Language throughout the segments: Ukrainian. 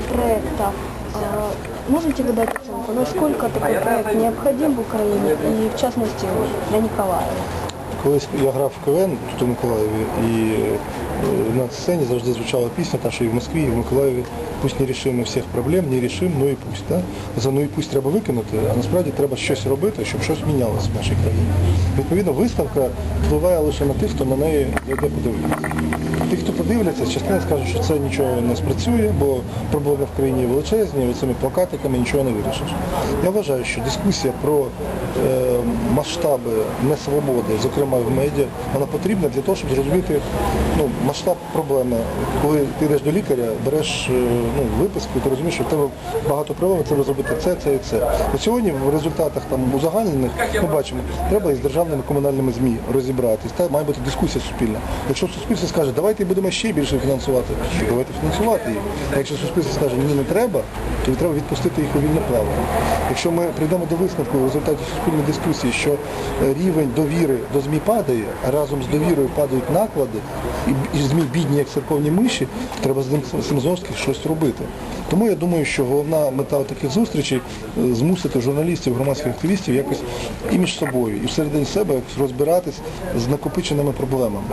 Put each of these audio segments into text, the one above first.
проекта. Можете вы дать оценку, насколько такой проект необходим в Украине и в частности для Николаева? Колись я грав в КВН тут у Миколаєві і е, на сцені завжди звучала пісня, та що і в Москві, і в Миколаєві пусть не рішимо всіх проблем, не рішимо, ну і пусть. Да? За ну і пусть треба викинути, а насправді треба щось робити, щоб щось мінялося в нашій країні. Відповідно, виставка впливає лише на тих, хто на неї йде подивитися. Ті, хто подивляться, частина скажуть, що це нічого не спрацює, бо проблеми в країні величезні, цими плакатиками нічого не вирішиш. Я вважаю, що дискусія про масштаби несвободи, зокрема в медіа, вона потрібна для того, щоб зрозуміти ну, масштаб проблеми. Коли ти йдеш до лікаря, береш е, ну, виписку, ти розумієш, що в тебе багато проблем, треба зробити це, це і це. От сьогодні в результатах там узагальнених ми бачимо, треба із державними комунальними ЗМІ розібратись. Та має бути дискусія суспільна. Якщо суспільство скаже, давайте будемо ще більше фінансувати, давайте фінансувати їх. А якщо суспільство скаже, ні, не треба, то треба відпустити їх у вільне плавання. Якщо ми прийдемо до висновку в результаті суспільної дискусії, що е, рівень довіри до ЗМІ падає, а разом з довірою падають наклади, і, ЗМІ бідні, як церковні миші, треба з ним таки щось робити. Тому я думаю, що головна мета таких зустрічей е, змусити журналістів, громадських активістів якось і між собою, і всередині себе розбиратись з накопиченими проблемами.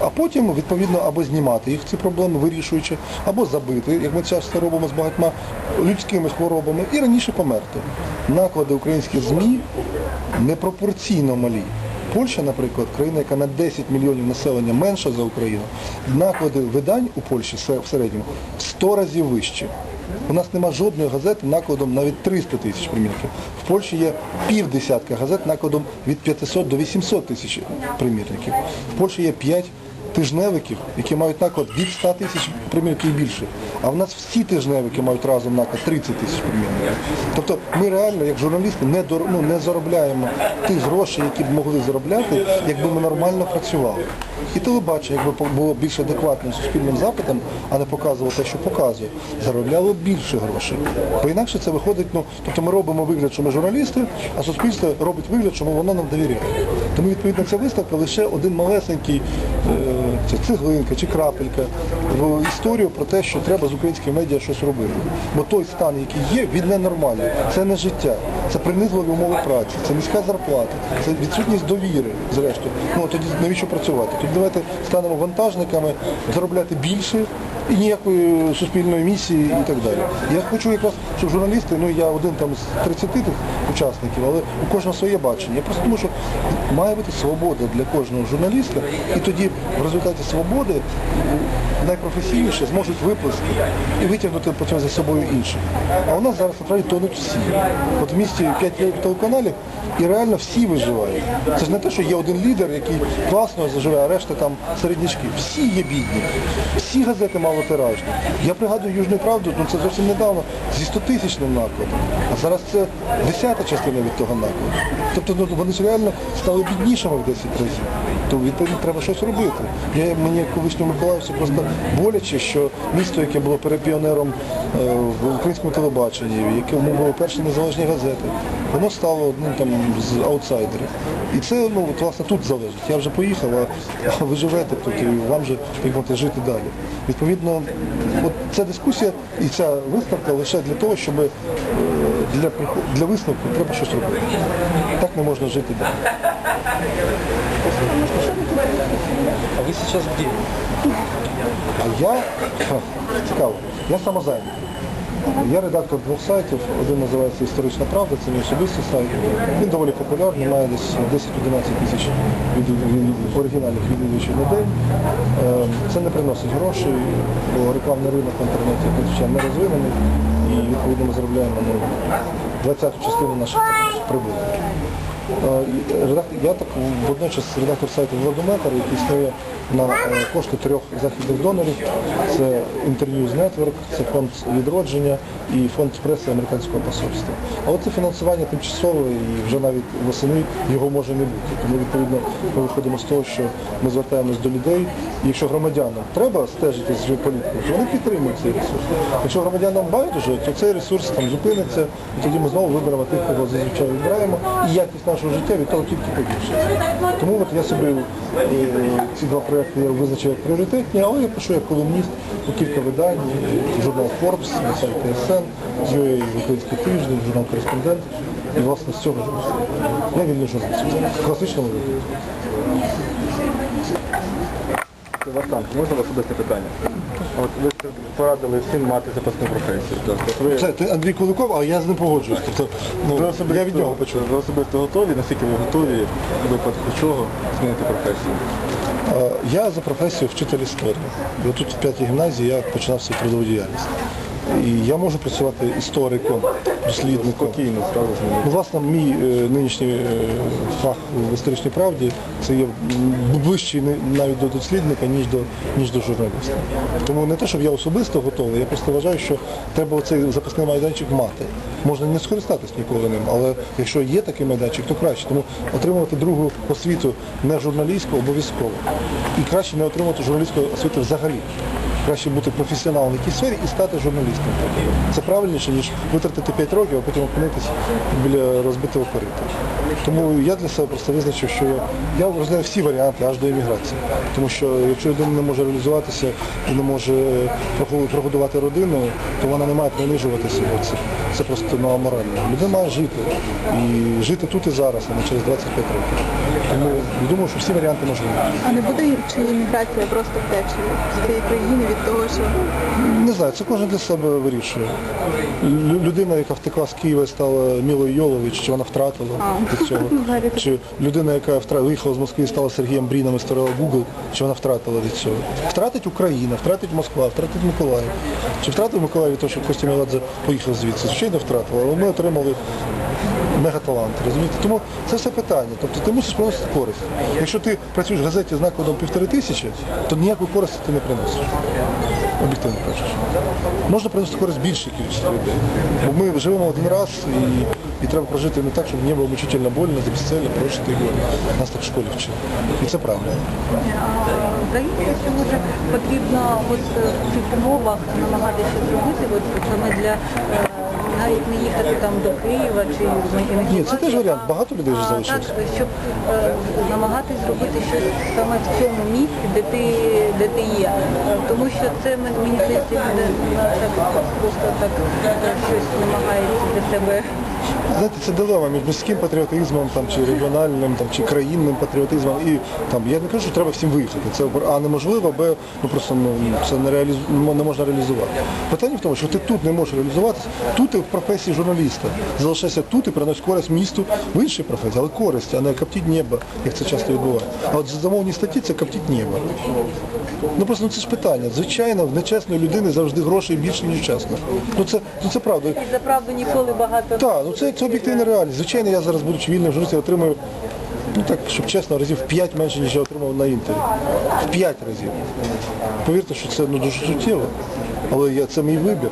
А потім, відповідно, або знімати їх ці проблеми, вирішуючи, або забити, як ми часто робимо з багатьма людськими хворобами, і раніше померти. Наклади українських ЗМІ непропорційно малі. Польща, наприклад, країна, яка на 10 мільйонів населення менша за Україну, наклади видань у Польщі в середньому в 100 разів вищі. У нас нема жодної газети накладом навіть 300 тисяч примірників. В Польщі є півдесятка газет накладом від 500 до 800 тисяч примірників. В Польщі є 5 тижневиків, які мають наклад від 100 тисяч примірників і більше. А в нас всі тижневики мають разом наклад 30 тисяч примірників. Тобто ми реально, як журналісти, не, дор- ну, не заробляємо тих грошей, які б могли заробляти, якби ми нормально працювали. І телебачення, якби було більш адекватним суспільним запитом, а не показувало те, що показує, заробляло більше грошей. Бо інакше це виходить, ну, тобто ми робимо вигляд, що ми журналісти, а суспільство робить вигляд, що воно нам довіряє. Тому відповідно ця виставка лише один малесенький е, це цеглинка чи крапелька в історію про те, що треба з української медіа щось робити. Бо той стан, який є, він ненормальний. Це не життя, це принизливі умови праці, це низька зарплата, це відсутність довіри, зрештою. Ну тоді навіщо працювати? Давайте станемо вантажниками, заробляти більше і ніякої суспільної місії і так далі. Я хочу якраз, щоб журналісти, ну я один там з 30 тих учасників, але у кожного своє бачення. Я просто тому, що має бути свобода для кожного журналіста, і тоді в результаті свободи найпрофесійніше зможуть виплести і витягнути потім за собою інших. А у нас зараз насправді тонуть всі. От в місті 5 телеканалів і реально всі виживають. Це ж не те, що є один лідер, який класно заживе, а решта там середнячки. Всі є бідні, всі газети малотиражні. Я пригадую Южну правду, ну це зовсім недавно, зі 100 тисячним накладом. А зараз це десята частина від того накладу. Тобто ну, вони реально стали біднішими в 10 разів. То відповідно треба щось робити. Я мені колишньому Миколаївцю просто боляче, що місто, яке було перепіонером е, в українському телебаченні, в якому були перші незалежні газети, воно стало одним там з аутсайдерів. І це ну от, власне тут залежить. Я вже поїхав, а ви живете тут і вам же мовити, жити далі. Відповідно, от ця дискусія і ця виставка лише для того, щоб е, для, для висновку треба щось робити. Так не можна жити далі. А вы сейчас где? А я цікаво, я самозайнятий. Я редактор двох сайтів, один називається Історична правда, це мій особистий сайт. Він доволі популярний, має десь 10-11 тисяч від- оригінальних відвідувачів на день. Е, Це не приносить грошей, бо рекламний ринок в інтернеті не розвинений і відповідно ми заробляємо ну, 20-ту частину наших прибутків. Е, Я так водночас редактор сайту Владометр, який існує на кошти трьох західних донорів. Це Інтерв'юз Network, це фонд відродження і фонд преси американського посольства. А от це фінансування тимчасове і вже навіть восени його може не бути. Тому відповідно ми виходимо з того, що ми звертаємось до людей. І якщо громадянам треба стежити з політикою, то вони підтримують цей ресурс. Якщо громадянам байдуже, то цей ресурс там зупиниться, і тоді ми знову виберемо тих, кого зазвичай вибираємо, і якість нашого життя від того тільки погіршиться. Тому от я собі е, ці два проекти проекти я визначив як пріоритетні, але я пишу як колумніст у кілька видань, журнал Forbes, на сайті СН, UA Український тиждень, журнал Кореспондент. І власне з цього я вільний журналіст. В класичному вигляді. Вартан, можна вас одне питання? От ви порадили всім мати запасну професію. Так, ви, Це ти Андрій Куликов, а я з ним погоджуюсь. Тобто, ну, ви особисто, я від нього почув. Ви особисто готові, наскільки ви готові в випадку чого змінити професію? Я за професією вчитель історії. І тут в п'ятій гімназії я починав свою трудову діяльність. І я можу працювати істориком, дослідником. Спокійно, зразу. Ну, власне, мій е, нинішній е, фах в історичній правді це є ближчий навіть до дослідника, ніж до, ніж до журналіста. Тому не те, щоб я особисто готовий, я просто вважаю, що треба цей запасний майданчик мати. Можна не скористатись ніколи ним, але якщо є такий майданчик, то краще. Тому отримувати другу освіту не журналістську обов'язково. І краще не отримати журналістську освіту взагалі. Краще бути професіоналом в якійсь сфері і стати журналістом. Це правильніше, ніж витратити 5 років, а потім опинитися біля розбитого корита. Тому я для себе просто визначив, що я, я розглядаю всі варіанти аж до еміграції. Тому що якщо людина не може реалізуватися і не може прогодувати родину, то вона не має принижувати себе. Це, це просто ну, аморально. Людина має жити. І жити тут і зараз, а не через 25 років. Тому я думаю, що всі варіанти можливі. А не буде чи імміграція просто втечі з цієї країни від того, що Не знаю, це кожен для себе вирішує. Лю- Людина, яка втекла з Києва і стала Мілою Йолович, чи вона втратила від цього? Чи людина, яка втра- виїхала з Москви і стала Сергієм Бріном і створила Google, чи вона втратила від цього? Втратить Україна, втратить Москва, втратить Миколаїв. Чи втратив Миколаїв від того, що Костя Меладзе поїхав звідси? Звичайно, втратила, але ми отримали мегаталант, розумієте? Тому це все питання. Тобто ти мусиш приносити користь. Якщо ти працюєш в газеті з накладом півтори тисячі, то ніякої користі ти не приносиш. Об'єктивно кажучи. Можна приносити користь більшій кількості людей. Бо ми живемо один раз і, і треба прожити не так, щоб не було мучительно больно, за безцельно прожити його. Нас так в школі вчили. І це правильно. Здається, що може потрібно от в цих умовах намагатися зробити, от саме для е, навіть не їхати там до Києва чи в Ні, це теж варіант. Багато людей вже залишилось. Так, щоб е, намагатись зробити щось саме в цьому місці, де ти, де ти є. Е, Тому що це мен- мені здається, люди так просто так е, щось намагається для себе. Знаєте, це дилема між міським патріотизмом там, чи регіональним, там, чи країнним патріотизмом. І там, я не кажу, що треба всім виїхати. Це А неможливо, Б, ну просто ну, це не, реалізу... не можна реалізувати. Питання в тому, що ти тут не можеш реалізуватися, тут ти в професії журналіста. Залишайся тут і приносить користь місту в іншій професії, але користь, а не коптіть небо, як це часто відбувається. А от замовні статті це коптіть небо. Ну просто ну, це ж питання. Звичайно, в нечесної людини завжди грошей більше, ніж чесно. Ну це, ну, це правда. За правду ніколи багато Так, ну це, це об'єктивна реальність. Звичайно, я зараз, будучи вільним журналістом, отримую, ну так, щоб чесно, разів в 5 менше, ніж я отримав на інтері. В 5 разів. Повірте, що це ну, дуже суттєво. Але я, це мій вибір.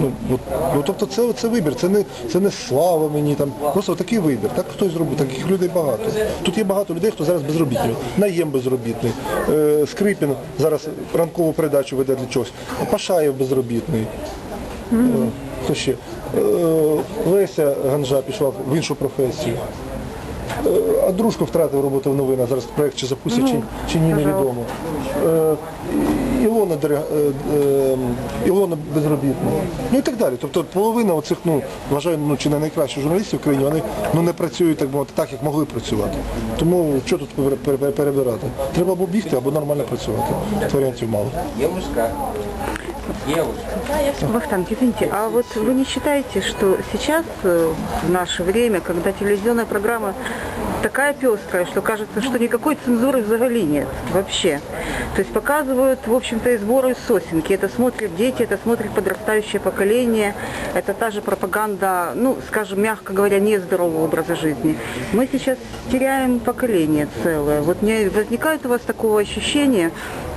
Ну, от, ну, тобто це, це вибір, це не, це не слава мені, там, просто такий вибір. Так хтось зробив, таких людей багато. Тут є багато людей, хто зараз безробітний. Наєм безробітний, е, Скрипін зараз ранкову передачу веде для чогось, Пашаєв безробітний. Е, Хто ще? Е, Леся Ганжа пішла в іншу професію. Е, А дружко втратив роботу в новинах, зараз проєкт чи запустять, чи, чи ні, невідомо. Е, Ілона, Ілона безробітна. Ну і так далі. Тобто половина оцих, ну, вважаю, ну, чи не найкращих журналістів в країні, вони ну, не працюють так, мовити, так, як могли працювати. Тому що тут пере- пере- перебирати? Треба або бігти, або нормально працювати. Варіантів мало. Девушка. Девушка. Вахтанг, извините, а вот вы не считаете, что сейчас, э, в наше время, когда телевизионная программа такая пестрая, что кажется, что никакой цензуры взагалі нет вообще. То есть показывают, в общем-то, и сборы из сосенки. Это смотрят дети, это смотрит подрастающее поколение. Это та же пропаганда, ну, скажем, мягко говоря, нездорового образа жизни. Мы сейчас теряем поколение целое. Вот не возникает у вас такого ощущения?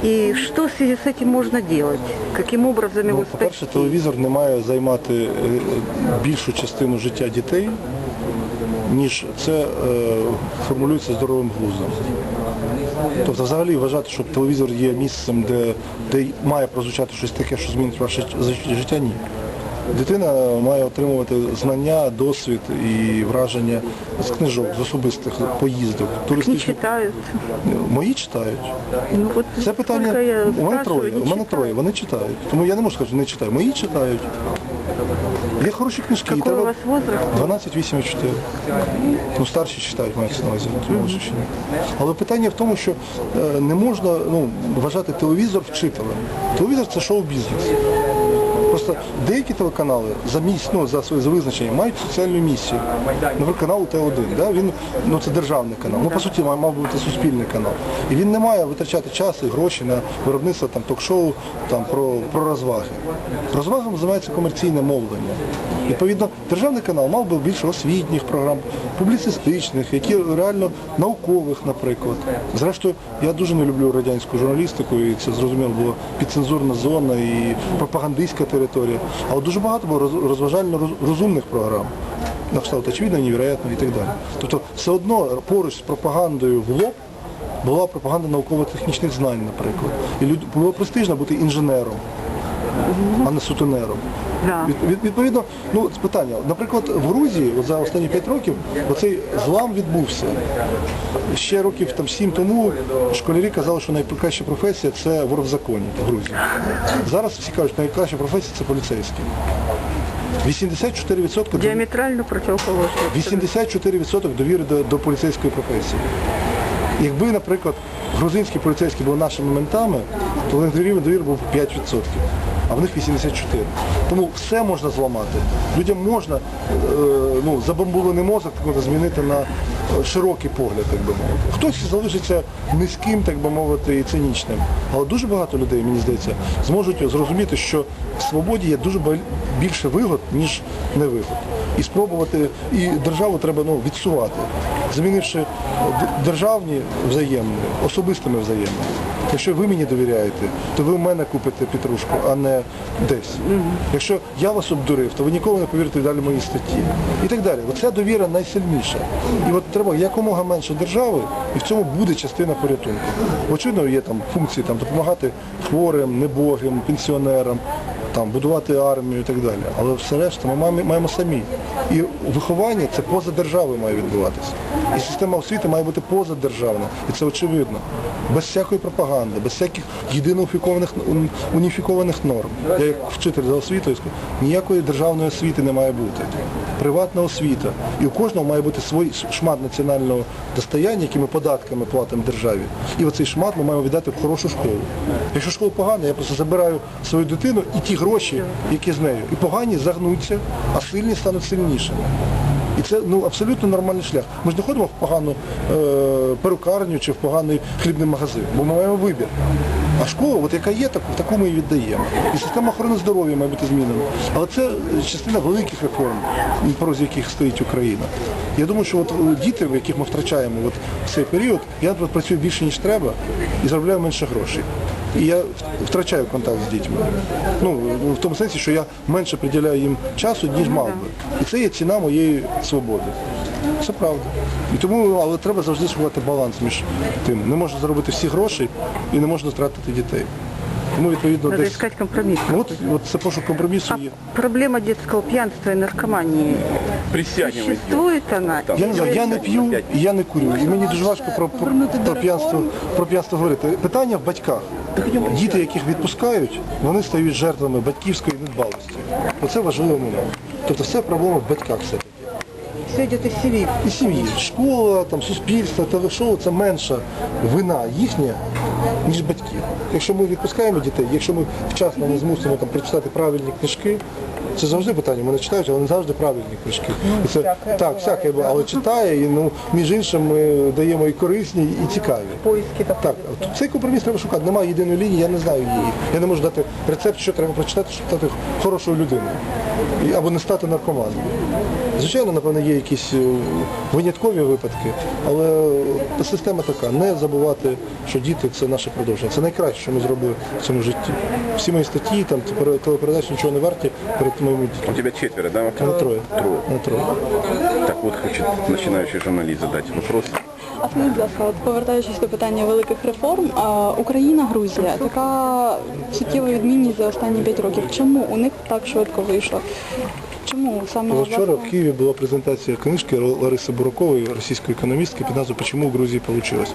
И що в связи з цим можна робити? Яким образом його Ну, по-перше, телевізор не має займати е, більшу частину життя дітей, ніж це е, формулюється здоровим глуздом. Тобто взагалі вважати, що телевізор є місцем, де, де має прозвучати щось таке, що змінить ваше життя, ні. Дитина має отримувати знання, досвід і враження з книжок, з особистих поїздок, туристичних. читают. Мої читають. Ну, вот Це питання. я У мене троє. У мене троє. Вони читають. Тому я не можу сказати, що не читаю. Мої читають. Є хороші книжки. Какой у вас возраст? 12, 8 і 4. Ну, старші читають, мається на увазі, молодші ще ні. Але питання в тому, що е, не можна ну, вважати телевізор вчителем. Телевізор це шоу-бізнес. Просто деякі телеканали за місць, ну, за своє визначення мають соціальну місію. Наприклад, канал Т1, да? він ну, це державний канал. Ну, по суті, мав, бути суспільний канал. І він не має витрачати час і гроші на виробництво там, ток-шоу там, про, про розваги. Розвагами називається комерційне мовлення. Відповідно, державний канал мав би більше освітніх програм, публіцистичних, які реально наукових, наприклад. Зрештою, я дуже не люблю радянську журналістику, і це зрозуміло було підцензурна зона і пропагандистська територія. Але дуже багато було роз- розважально розумних програм. На кшталт очевидно, невероятно і так далі. Тобто все одно поруч з пропагандою в лоб була пропаганда науково-технічних знань, наприклад. І було престижно бути інженером, а не сутенером. Да. Від, від- відповідно, ну питання. Наприклад, в Грузії от за останні 5 років оцей злам відбувся. Ще років там 7 тому школярі казали, що найкраща професія це вор в законі в Грузії. Зараз всі кажуть, що найкраща професія це поліцейський. 84% до- Диаметрально противоположно. 84% довіри до, до поліцейської професії. Якби, наприклад, грузинські поліцейські були нашими ментами, то рівень довіри був 5%, а в них 84%. Тому все можна зламати. Людям можна е, ну, забомбований мозок так мовити, змінити на е, широкий погляд, так би мовити. Хтось залишиться низьким, так би мовити, і цинічним. Але дуже багато людей, мені здається, зможуть зрозуміти, що в свободі є дуже більше вигод, ніж невигод. І спробувати, і державу треба ну, відсувати, замінивши державні взаємні особистими взаємними. Якщо ви мені довіряєте, то ви в мене купите петрушку, а не десь. Якщо я вас обдурив, то ви ніколи не повірите далі моїй статті. І так далі. Оця довіра найсильніша. І от треба якомога менше держави, і в цьому буде частина порятунку. Очевидно, є там функції там, допомагати хворим, небогим, пенсіонерам, там, будувати армію і так далі. Але все решта ми маємо, маємо самі. І виховання це поза державою має відбуватися. І система освіти має бути позадержавна. І це очевидно. Без всякої пропаганди, без всяких єдиноуніфікованих уніфікованих норм. Я як вчитель за освітою ніякої державної освіти не має бути. Приватна освіта. І у кожного має бути свій шмат національного достояння, які ми податками платимо державі. І оцей шмат ми маємо віддати в хорошу школу. Якщо школа погана, я просто забираю свою дитину і ті гроші, які з нею. І погані загнуться, а сильні стануть сильнішими. І це ну, абсолютно нормальний шлях. Ми ж не ходимо в погану е, перукарню чи в поганий хлібний магазин, бо ми маємо вибір. А школа, от яка є, так, таку ми і віддаємо. І система охорони здоров'я має бути змінена. Але це частина великих реформ, на порозі яких стоїть Україна. Я думаю, що от е, діти, яких ми втрачаємо от в цей період, я працюю більше, ніж треба, і заробляю менше грошей. І я втрачаю контакт з дітьми. Ну, в тому сенсі, що я менше приділяю їм часу, ніж мав би. І це є ціна моєї свободи. Це правда. І тому, але треба завжди шукати баланс між тим. Не можна заробити всі гроші і не можна втратити дітей. Тому відповідно Надо десь. искать компромисс. Ну, От, от це пошук компромісу А є. проблема детского пьянства и наркомании, Присягивайте. существует она? Я не знаю, я не п'ю і я не курю. І мені дуже важко про, про, про, п'янство, про п'янство говорити. Питання в батьках. Діти, яких відпускають, вони стають жертвами батьківської недбалості. Оце важливий момент. Тобто все проблема в батьках все. Идет из семьи. І сім'ї. Школа, там, суспільство, телешоу це менша вина їхня, ніж батьків. Якщо ми відпускаємо дітей, якщо ми вчасно не змусимо там, прочитати правильні книжки, це завжди питання, вони читають, але не завжди правильні книжки. І це, так, всяке, але читає, і ну, між іншим ми даємо і корисні, і цікаві. Поиски так. Так, цей компроміс треба шукати. Немає єдиної лінії, я не знаю її. Я не можу дати рецепт, що треба прочитати, щоб стати хорошою людиною. Або не стати наркоманом. Звичайно, напевно, є якісь е, виняткові випадки, але система така, не забувати, що діти це наше продовження. Це найкраще, що ми зробили в цьому житті. Всі мої статті, там телепередачі нічого не варті перед моїми У дітьми. тебя четверо, да? На троє. Трое. На троє. Так вот, хочет начинающий журналист задать вопрос. А скажіть, будь ласка, от повертаючись до питання великих реформ, Україна, Грузія, така суттєва відмінність за останні 5 років. Чому у них так швидко вийшло? Чому саме Позавчора в Києві була презентація книжки Лариси Буракової, російської економістки, під назвою Почому в Грузії вийшло».